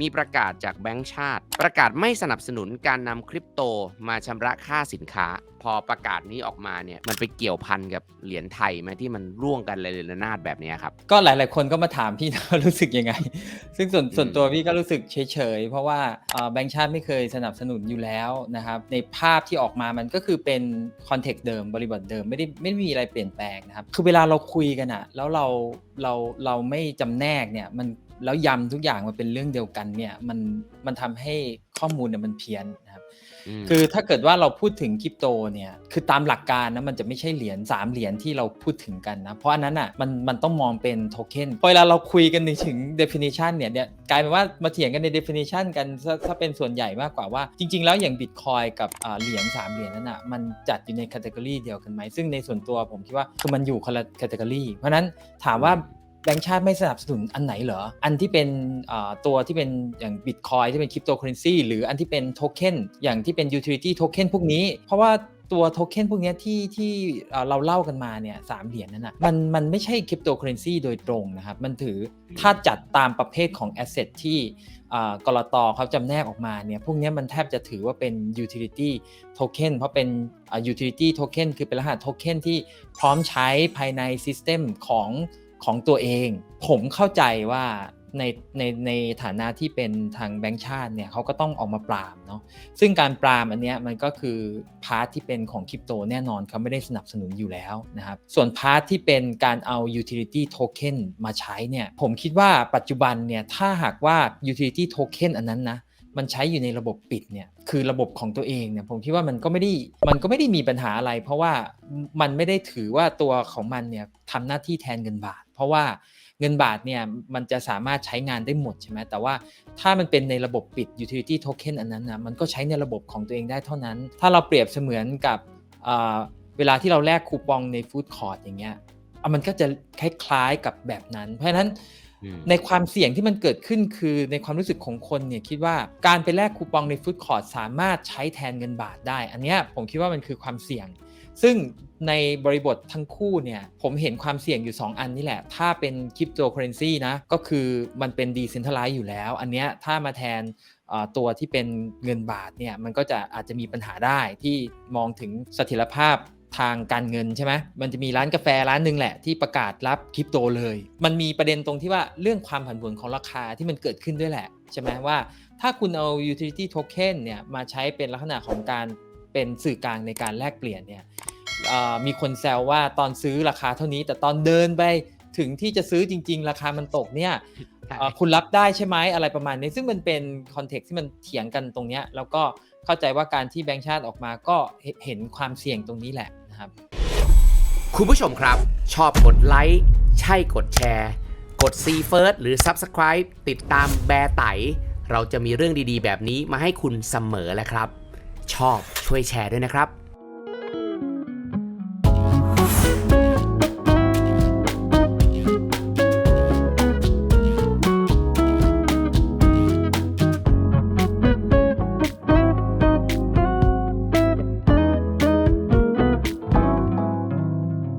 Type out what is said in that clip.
มีประกาศจากแบงก์ชาติ ประกาศไม่สนับสนุนการนำคริปโตมาชำระค่าสินค้า พอประกาศนี้ออกมาเนี่ยมันไปเกี่ยวพันกับเหรียญไทยไหมที่มันร่วงกันเลยระนาดแบบนี้ครับ ก็หลาย ๆ คนก็มาถามพี่นะว่ารู้สึกยังไง ซึ่งส่วนส่วนตัวพี่ก็รู้สึกเฉย ๆ เพราะว่าแบงก์ชาติไม่เคยสนับสนุนอยู่แล้วนะครับในภาพที่ออกมามันก็คือเป็นคอนเทกต์เดิมบริบทเดิมไม่ได้ไม่มีอะไรเปลี่ยนแปลงนะครับคือเวลาเราคุยกันอะแล้วเราเราเราไม่จำแนกเนี่ยมัน แล้วยำทุกอย่างมาเป็นเรื่องเดียวกันเนี่ยมันมันทำให้ข้อมูลเนี่ยมันเพี้ยนนะครับมคือถ้าเกิดว่าเราพูดถึงคริปโตเนี่ยคือตามหลักการนะมันจะไม่ใช่เหรียญ3เหรียญที่เราพูดถึงกันนะเพราะอันนั้นอะมันมันต้องมองเป็นโทเค็นพอเวลาเราคุยกันในถึง definition เนี่ยเนี่ยกลายเป็นว่ามาเถียงกันใน definition กันซะถ้าเป็นส่วนใหญ่มากกว่าว่า จริง ๆ แล้วอย่าง Bitcoin กับอ่าเหรียญ3เหรียญนั้นอะมันจัดอยู่ใน category เดียวกันไหมซึ่งในส่วนตัวผมคิดว่าคือมันอยู่คนละ category เพราะฉะนั้นถามว่า แบงก์ชาติไม่สนับสนุนอันไหนเหรอ อันที่เป็นตัวที่เป็นอย่าง Bitcoin ที่เป็นคริปโตเคอเรนซีหรืออันที่เป็นโทเค็นอย่างที่เป็น utility token พวกนี้ เพราะว่าตัวโทเค็นพวกนี้ที่ที่เราเล่ากันมาเนี่ยสามเหรียญนั่นนะมันมันไม่ใช่คริปโตเคอเรนซีโดยตรงนะครับ มันถือถ้าจัดตามประเภทของ asset ที่อ่ากรตเขาจำแนกออกมาเนี่ยพวกนี้มันแทบจะถือว่าเป็น utility token เพราะเป็น utility token คือเป็นรหัสโทเค็นที่พร้อมใช้ภายใน system ของ ของตัวเอง ผมเข้าใจว่าในในในฐานะที่เป็นทางแบงก์ชาติเนี่ยเขาก็ต้องออกมาปรามเนาะซึ่งการปรามอันเนี้ยมันก็คือพาร์ทที่เป็นของคริปโตแน่นอนเขาไม่ได้สนับสนุนอยู่แล้วนะครับส่วนพาร์ทที่เป็นการเอา utility token มาใช้เนี่ยผมคิดว่าปัจจุบันเนี่ยถ้าหากว่า utility token อันนั้นนะมันใช้อยู่ในระบบปิดเนี่ยคือระบบของตัวเองเนี่ยผมคิดว่ามันก็ไม่ได้มันก็ไม่ได้มีปัญหาอะไร เพราะว่ามันไม่ได้ถือว่าตัวของมันเนี่ยทำหน้าที่แทนเงินบาท ราะว่าเงินบาทเนี่ยมันจะสามารถใช้งานได้หมดใช่ไหมแต่ว่าถ้ามันเป็นในระบบปิด utility token อันนั้นนะมันก็ใช้ในระบบของตัวเองได้เท่านั้น ถ้าเราเปรียบเสมือนกับเอ่อเวลาที่เราแลกคูปองในฟู้ดคอร์ทอย่างเงี้ยอะมันก็จะคล้ายๆกับแบบนั้น เพราะฉะนั้นอืมในความเสี่ยงที่มันเกิดขึ้นคือในความรู้สึกของคนเนี่ยคิดว่าการไปแลกคูปองในฟู้ดคอร์ทสามารถใช้แทนเงินบาทได้ อันเนี้ยผมคิดว่ามันคือความเสี่ยง ซึ่งในบริบททั้งคู่เนี่ยผมเห็นความเสี่ยงอยู่ 2 อันนี่แหละ ถ้าเป็นคริปโตเคอเรนซีนะ ก็คือมันเป็นดีเซนทัลไลซ์อยู่แล้ว อันเนี้ยถ้ามาแทนตัวที่เป็นเงินบาทเนี่ยมันก็จะอาจจะมีปัญหาได้ที่มองถึงเสถียรภาพทางการเงินใช่ไหมมันจะมีร้านกาแฟร้านหนึ่งแหละที่ประกาศรับคริปโตเลย มันมีประเด็นตรงที่ว่าเรื่องความผันผวนของราคาที่มันเกิดขึ้นด้วยแหละใช่ไหมว่า ถ้าคุณเอา utility token เนี่ยมาใช้เป็นลักษณะของการเป็นสื่อกลางในการแลกเปลี่ยนเนี่ย มีคนแซวว่าตอนซื้อราคาเท่านี้แต่ตอนเดินไปถึงที่จะซื้อจริง ๆ ราคามันตกเนี่ยเอ่อคุณรับได้ใช่ไหมอะไรประมาณนี้ซึ่งมันเป็นคอนเท็กซ์ที่มันเถียงกันตรงเนี้ยแล้วก็เข้าใจว่าการที่แบงก์ชาติออกมาก็เห็นเห็นความเสี่ยงตรงนี้แหละนะครับ คุณผู้ชมครับ ชอบกดไลค์ใช่กดแชร์ กด See First หรือ Subscribe ติดตามแบร์ไต เราจะมีเรื่องดีๆ แบบนี้มาให้คุณเสมอแหละครับ ชอบช่วยแชร์ด้วยนะครับ